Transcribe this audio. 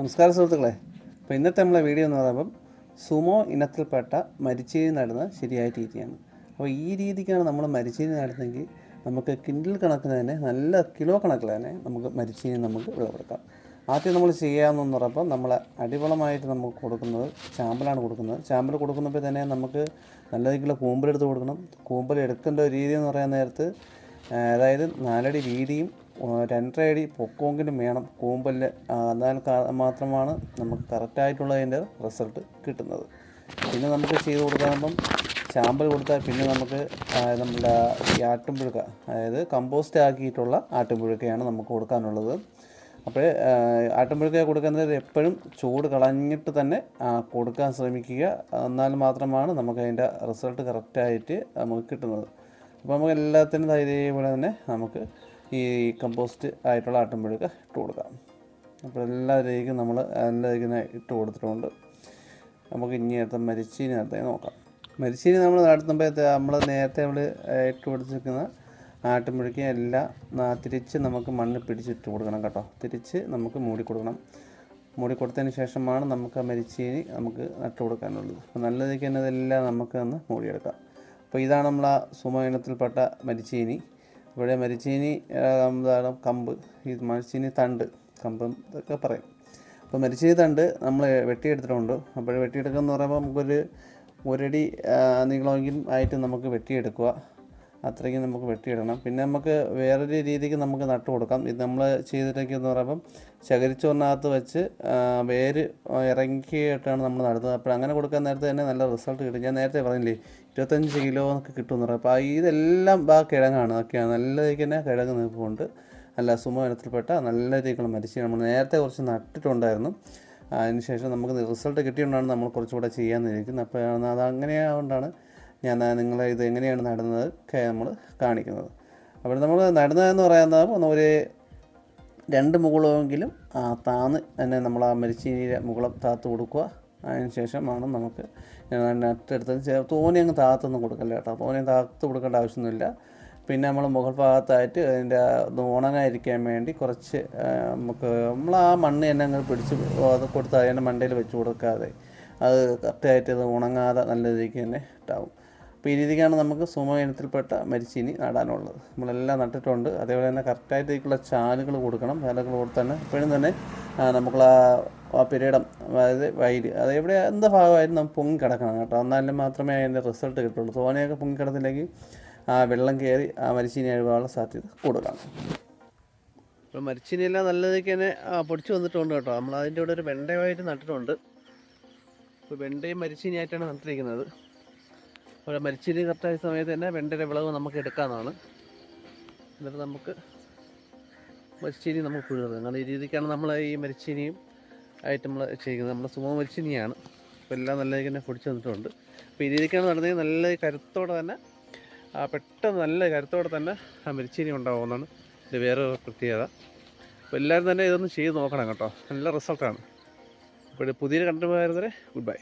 നമസ്കാരം സുഹൃത്തുക്കളെ. അപ്പോൾ ഇന്നത്തെ നമ്മളെ വീഡിയോ എന്ന് പറയുമ്പം സുമോ ഇനത്തിൽപ്പെട്ട മരിച്ചേരി നടുന്ന ശരിയായ രീതിയാണ്. അപ്പോൾ ഈ രീതിക്കാണ് നമ്മൾ മരിച്ചേരി നടുന്നതെങ്കിൽ നമുക്ക് കിൻഡിൽ കണക്കിന് തന്നെ നല്ല കിലോ കണക്കിൽ തന്നെ നമുക്ക് മരിച്ചേരി നമുക്ക് വിളവെടുക്കാം. ആദ്യം നമ്മൾ ചെയ്യാമെന്ന് പറയുമ്പോൾ നമ്മൾ അടിവളമായിട്ട് നമുക്ക് കൊടുക്കുന്നത് ചാമ്പലാണ് കൊടുക്കുന്നത്. ചാമ്പൽ കൊടുക്കുന്നപ്പോൾ തന്നെ നമുക്ക് നല്ല രീതിയിലുള്ള കൂമ്പലെടുത്ത് കൊടുക്കണം. കൂമ്പൽ എടുക്കേണ്ട രീതി എന്ന് പറയാൻ നേരത്ത് അതായത് നാലടി വീതിയും രണ്ടര അടി പൊക്കമെങ്കിലും വേണം കൂമ്പൽ എന്നാൽ മാത്രമാണ് നമുക്ക് കറക്റ്റായിട്ടുള്ള അതിന്റെ റിസൾട്ട് കിട്ടുന്നത്. പിന്നെ നമുക്ക് ചെയ്ത് കൊടുക്കാകുമ്പം ചാമ്പൽ കൊടുത്താൽ പിന്നെ നമുക്ക് നമ്മുടെ ഈ ആട്ടുംപുഴുക്ക അതായത് കമ്പോസ്റ്റ് ആക്കിയിട്ടുള്ള ആട്ടുംപുഴുക്കയാണ് നമുക്ക് കൊടുക്കാനുള്ളത്. അപ്പോൾ ആട്ടുംപുഴുക്ക കൊടുക്കുന്നത് എപ്പോഴും ചൂട് കളഞ്ഞിട്ട് തന്നെ കൊടുക്കാൻ ശ്രമിക്കുക. എന്നാൽ മാത്രമാണ് നമുക്ക് അതിന്റെ റിസൾട്ട് കറക്റ്റായിട്ട് നമുക്ക് കിട്ടുന്നത്. അപ്പോൾ നമുക്ക് എല്ലാത്തിനും ഇതേപോലെ തന്നെ നമുക്ക് ഈ കമ്പോസ്റ്റ് ആയിട്ടുള്ള ആട്ടുംപുഴുക്ക ഇട്ട് കൊടുക്കാം. അപ്പോൾ എല്ലാവരേക്കും നമ്മൾ എല്ലാവരേക്കും ഇട്ട് കൊടുത്തിട്ടുണ്ട്. നമുക്ക് ഇനി അടുത്ത മരിച്ചീനി അടുത്തേ നോക്കാം. മരിച്ചീനി നമ്മൾ നടത്തുമ്പോഴത്തെ നമ്മൾ നേരത്തെ നമ്മൾ ഇട്ട് കൊടുത്തിരിക്കുന്ന ആട്ടുംപുഴുക്കി എല്ലാം തിരിച്ച് നമുക്ക് മണ്ണ് പിടിച്ചിട്ട് കൊടുക്കണം കേട്ടോ. തിരിച്ച് നമുക്ക് മൂടി കൊടുക്കണം. മൂടി കൊടുത്തതിന് ശേഷമാണ് നമുക്ക് ആ മരിച്ചീനി നമുക്ക് നട്ട് കൊടുക്കാനുള്ളത്. അപ്പോൾ നല്ല രീതിക്ക് തന്നെ ഇതെല്ലാം നമുക്ക് ഒന്ന് മൂടിയെടുക്കാം. അപ്പോൾ ഇതാണ് നമ്മൾ ആ സുമ ഇനത്തിൽപ്പെട്ട മരിച്ചീനി. ഇവിടെ മരിച്ചീനി എന്താണ് കമ്പ്. ഈ മരിച്ചീനി തണ്ട് കമ്പ് ഇതൊക്കെ പറയും. അപ്പോൾ മരിച്ചീനി തണ്ട് നമ്മൾ വെട്ടിയെടുത്തിട്ടുണ്ട്. അപ്പോൾ വെട്ടിയെടുക്കുക എന്ന് പറയുമ്പോൾ നമുക്കൊരു ഒരടി നീളമെങ്കിലും ആയിട്ട് നമുക്ക് വെട്ടിയെടുക്കുക. അത്രയ്ക്ക് നമുക്ക് വെട്ടിയിടണം. പിന്നെ നമുക്ക് വേറൊരു രീതിക്ക് നമുക്ക് നട്ട് കൊടുക്കാം. ഇത് നമ്മൾ ചെയ്തിട്ടൊക്കെയെന്ന് പറയുമ്പം ശകരിച്ചോറിനകത്ത് വെച്ച് വേര് ഇറങ്ങിയിട്ടാണ് നമ്മൾ നടുന്നത്. അപ്പോൾ അങ്ങനെ കൊടുക്കാൻ നേരത്തെ തന്നെ നല്ല റിസൾട്ട് കിട്ടും. ഞാൻ നേരത്തെ പറഞ്ഞില്ലേ ഇരുപത്തഞ്ച് കിലോ എന്നൊക്കെ കിട്ടുമെന്ന് പറയും അപ്പോൾ ഇതെല്ലാം ആ കിഴങ്ങാണ്. അതൊക്കെയാണ്. നല്ല രീതിക്ക് തന്നെ കിഴങ്ങ് നിൽപ്പുണ്ട് അല്ല സുമോ ഇനത്തിൽപ്പെട്ട നല്ല രീതിക്കുള്ള മരിച്ചു നമ്മൾ നേരത്തെ കുറച്ച് നട്ടിട്ടുണ്ടായിരുന്നു. അതിനുശേഷം നമുക്ക് റിസൾട്ട് കിട്ടിയതുകൊണ്ടാണ് നമ്മൾ കുറച്ചുകൂടെ ചെയ്യാമെന്നിരിക്കുന്നത് അപ്പോൾ അത് അങ്ങനെയാകൊണ്ടാണ് ഞാൻ നിങ്ങളെ ഇത് എങ്ങനെയാണ് നടുന്നത് നമ്മൾ കാണിക്കുന്നത്. അപ്പോൾ നമ്മൾ നടുന്നതെന്ന് പറയുന്നത് ഒരു രണ്ട് മുകളമെങ്കിലും താന്ന് തന്നെ നമ്മൾ ആ മരിച്ചീനിയുടെ മുകളം താത്ത് കൊടുക്കുക. അതിന് ശേഷമാണ് നമുക്ക് നട്ടെടുത്തതിന് ശേഷം തോനെ അങ്ങ് താത്തൊന്നും കൊടുക്കല്ല കേട്ടോ. തോനെ താത്ത് കൊടുക്കേണ്ട ആവശ്യമൊന്നുമില്ല. പിന്നെ നമ്മൾ മുകൾ ഭാഗത്തായിട്ട് അതിന്റെ ഉണങ്ങാതിരിക്കാൻ വേണ്ടി കുറച്ച് നമുക്ക് നമ്മൾ ആ മണ്ണ് തന്നെ അങ്ങ് പിടിച്ച് അത് കൊടുത്താൽ അതിന്റെ മണ്ടയിൽ വെച്ച് കൊടുക്കാതെ അത് കറക്റ്റായിട്ട് അത് ഉണങ്ങാതെ നല്ല രീതിക്ക് തന്നെ ഉണ്ടാവും അപ്പോൾ ഈ രീതിക്കാണ് നമുക്ക് സുമ ഇനത്തിൽപ്പെട്ട മരിച്ചീനി നടാനുള്ളത്. നമ്മളെല്ലാം നട്ടിട്ടുണ്ട്. അതേപോലെ തന്നെ കറക്റ്റായിട്ടുള്ള ചാലുകൾ കൊടുക്കണം. ചാലുകൾ കൊടുത്ത് തന്നെ എപ്പോഴും തന്നെ നമുക്കുള്ള ആ പിരീഡം അതായത് വൈര് അത് എവിടെ എന്ത് ഭാഗമായാലും നമുക്ക് പൊങ്ങി കിടക്കണം കേട്ടോ. എന്നാലും മാത്രമേ അതിന്റെ റിസൾട്ട് കിട്ടുള്ളൂ. തോനെയൊക്കെ പൊങ്ങി കിടന്നില്ലെങ്കിൽ ആ വെള്ളം കയറി ആ മരിച്ചീനി അഴുകാനുള്ള സാധ്യത കൂടുതലാണ്. ഇപ്പോൾ മരിച്ചീനിയെല്ലാം നല്ല രീതിക്ക് തന്നെ പൊടിച്ച് വന്നിട്ടുണ്ട് കേട്ടോ. നമ്മൾ അതിന്റെ കൂടെ ഒരു വെണ്ടയായിട്ട് നട്ടിട്ടുണ്ട്. ഇപ്പോൾ വെണ്ടയും മരിച്ചീനിയായിട്ടാണ് നട്ടിരിക്കുന്നത് അപ്പോൾ മരിച്ചീനി കറക്റ്റായ സമയത്ത് തന്നെ വെണ്ടയുടെ വിളവ് നമുക്ക് എടുക്കാമെന്നാണ് എന്നിട്ട് നമുക്ക് മരിച്ചീനി നമുക്ക് പുഴുതും അങ്ങനെ ഈ രീതിക്കാണ് നമ്മൾ ഈ മരിച്ചീനിയും ആയിട്ട് നമ്മൾ ചെയ്യുന്നത് നമ്മുടെ സുമ മരിച്ചീനിയാണ്. അപ്പോൾ എല്ലാം നല്ല രീതിക്ക് തന്നെ പൊടിച്ച് വന്നിട്ടുണ്ട് അപ്പോൾ ഈ രീതിക്കാണ് നടന്നത് നല്ല കരുത്തോടെ തന്നെ പെട്ടെന്ന് നല്ല കരുത്തോടെ തന്നെ ആ മരിച്ചീനി ഉണ്ടാവുമെന്നാണ് ഇത് വേറൊരു പ്രത്യേകത. അപ്പോൾ എല്ലാവരും തന്നെ ഇതൊന്ന് ചെയ്ത് നോക്കണം കേട്ടോ. നല്ല റിസൾട്ടാണ് അപ്പോൾ പുതിയൊരു കണ്ടുപോയിരുന്നവരെ ഗുഡ് ബൈ